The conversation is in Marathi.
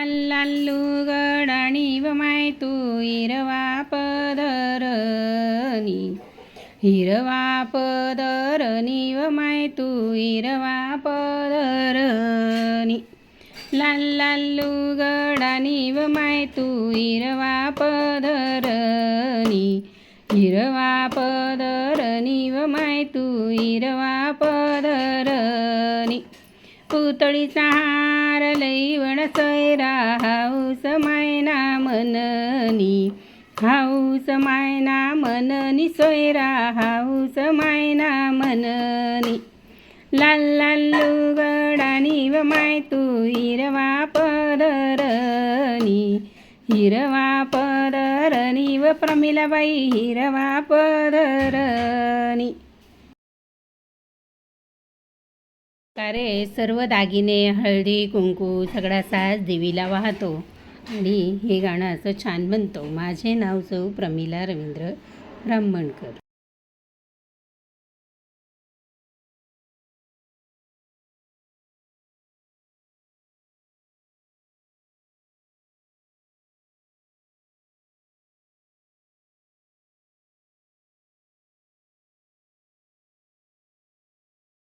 लाल्लू गडाणीव माय तू हिरवा पदरनी हिरवा पदरनीव माय तू हिरवा पदरनी लाल लाल्लू माय तू हिरवा पदरनी हिरवा पदरनीव माय तू हिरवा पदरनी पुतळीचा हार लईवण सैरा हाऊस मायना मननी हाऊस मायना मननी सोयरा हाऊस मायना मननी. लाल लाल्लू गडानी व माय तू हिरवा पदरनी हिरवा पदरनी व प्रमिलाबाई हिरवा पदरनी. प्रकारे सर्व दागिने हळदी कुंकू सगळा साज देवीला वाहतो. आणि हे गाणं असं छान बनतो. माझे नाव सौ प्रमिला रवींद्र ब्राह्मणकर.